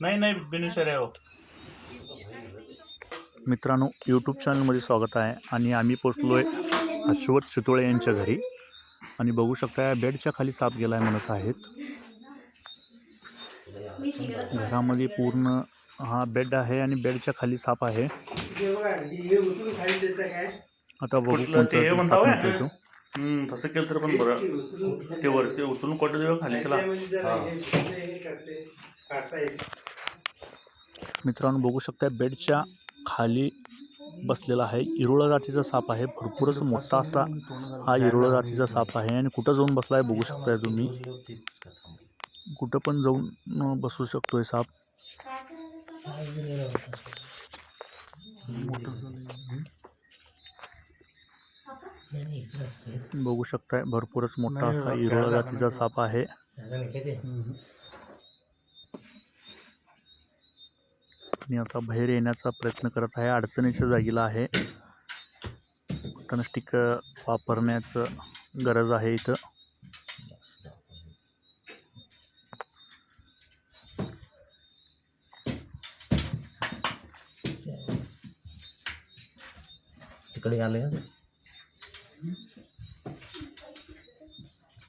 नाही नाही आहे हो. मित्रांनो यूट्यूब चॅनलमध्ये स्वागत आहे आणि आम्ही पोचलो आहे अश्वत चितोळे यांच्या घरी. आणि बघू शकता या बेडच्या खाली साप गेला आहे म्हणत आहेत. घरामध्ये पूर्ण हा बेड आहे आणि बेडच्या खाली साप आहे. आता बघू कुठलं तसं केलं तर पण बरं. ते वरती उचलून कोटं देऊ खाली त्याला मित्रांनो बघू शकता बेडच्या खाली बसलेला आहे. इरुळा जातीचा साप आहे. भरपूरच मोठा असा हा इरुळा जातीचा साप आहे. आणि कुठं जाऊन बसला आहे बघू शकताय तुम्ही. कुठं पण जाऊन बसू शकतोय साप. बघू शकताय भरपूरच मोठा असा इरुळा जातीचा साप आहे. आणि आता बाहेर येण्याचा प्रयत्न करत आहे अडचणीच्या जागेला आहे. कनस्टिक वापरण्याचं गरज आहे इथं. तिकडे आले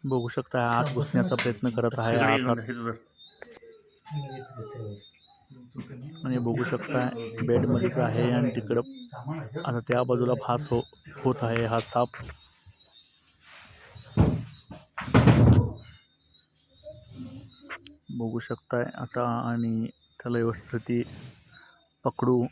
बघू शकता आत घुसण्याचा प्रयत्न करत आहे. आणि बघू शकता बेडमध्येच आहे आणि तिकडं आता त्या बाजूला भास हो होत आहे हा साप. बघू शकताय आता आणि त्याला व्यवस्थित पकडू.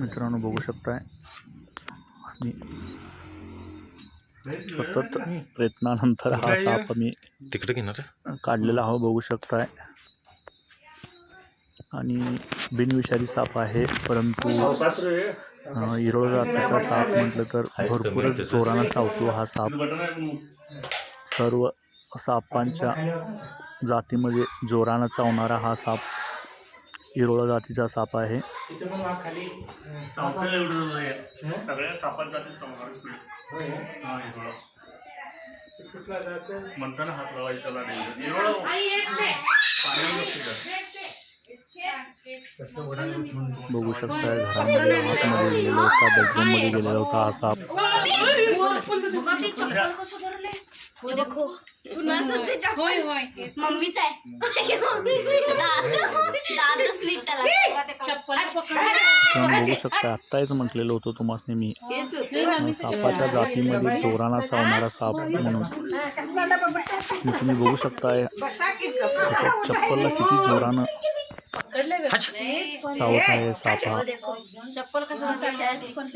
मित्रांनो बघू शकताय. आणि सतत प्रयत्नानंतर हा साप आम्ही तिकडे घेणार काढलेला हा बघू शकताय. आणि बिनविषारी साप आहे परंतु. अं, इरोळ जातीचा साप म्हटलं तर भरपूरच जोरानं चावतो हा साप. सर्व सापांच्या जातीमध्ये जोरानं चावणारा हा साप इरोळ जातीचा साप आहे चावतेलं एवढं नाही आहे. सगळ्या सापात जातील समोर स्पीड हा इरोळा. म्हणताना हात लावायचा त्याला नाही इरोळा पाण्यावर नसते का? बघू शकताय घरामध्ये आतमध्ये गेलेला होता बेडरूममध्ये गेलेला होता हा साप होय होय मम्मीच आहे. दादच नाही त्याला चप्पल पण बघू शकता आत्ताच म्हटलेलं होतं तुम्हाला मी. सापाच्या जातीमध्ये जोराना चावणारा साप म्हणून. आणि तुम्ही बघू शकताय. त्याच्या चप्पलला किती जोरानं चावत आहे साप हा. चप्पल? कसं बघू शकता आणि एकदम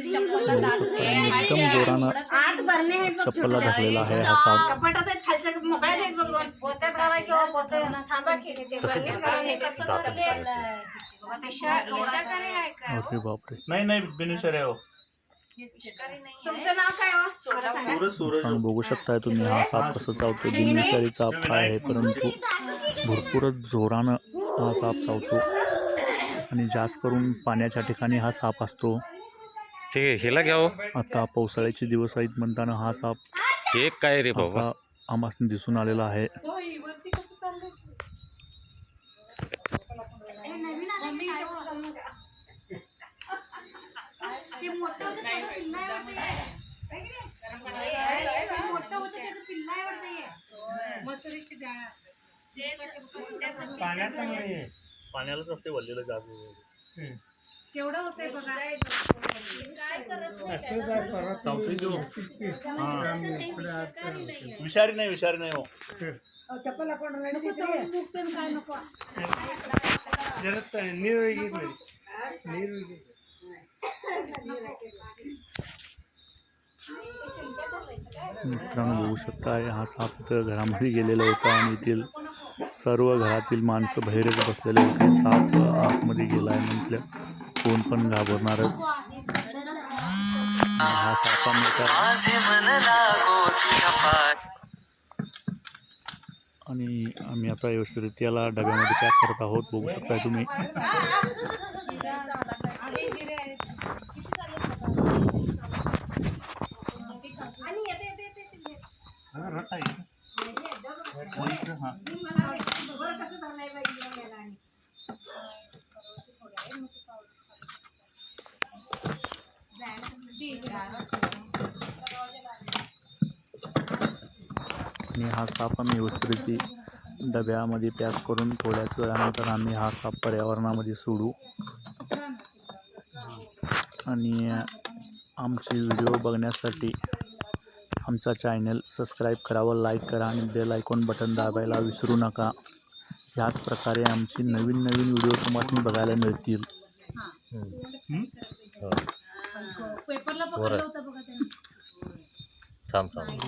जोरानं आत भरणे आहेत बघ चप्पलला धरलेला आहे हा साप. कपाटात आहेत खालच्या मोकळ्याच आहेत बघ वर. पोत्यात. घाला किंवा पोत्यात थांबा की ते बरणी घालून हे बापरे. नाही नाही आहे हो. तुमचं नाव काय हो? सूरज सूरज. पण बघू शकताय तुम्ही हा साप कसं चावतो बिनविषारी साप आहे परंतु भरपूरच जोरानं हा साप चावतो. आणि जास्त करून पाण्याच्या ठिकाणी हा साप असतो. ते हेला घ्यावं आता पावसाळ्याचे दिवस आहेत म्हणताना हा साप हे काय रे बाबा? आम्हाला दिसून आलेला आहे. पाण्यालाच असते वल्लेलं जागो केवढं होतंय बघा. चावतोय तो हा. विषारी नाही विषारी नाही हो. काय नको. मित्रांनो बघू शकता हा साप इथं घरामध्ये गेलेला होता आणि येथील सर्व घरातील माणसं बाहेरच बसलेले होते. साप आतमध्ये गेला आहे म्हटलं. कोण पण घाबरणारच. हा सापामुळे आणि आम्ही आता व्यवस्थित त्याला डब्यामध्ये पॅक करत आहोत. बघू शकताय तुम्ही. आणि हा साप आम्ही व्यवस्थित डब्यामध्ये पॅक करून थोड्याच वेळानंतर आम्ही हा साप पर्यावरणामध्ये सोडू. आणि आमचे व्हिडिओ बघण्यासाठी आमचा चॅनल सबस्क्राईब करावं लाईक करा आणि बेल आयकॉन बटन दाबायला विसरू नका. ह्याच प्रकारे आमची नवीन नवीन व्हिडिओ तुम्हाला बघायला मिळतील. पेपरला. पकडलं होतं बघा त्याने. थांब थांब.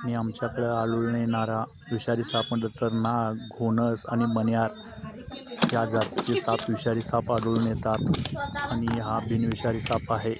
आणि आमच्याकडे आढळून येणारा विषारी साप म्हटलं तर नाग घोणस आणि मण्यार. या जातीचे साप विषारी साप आढळून येतात. आणि हा बिनविषारी साप आहे.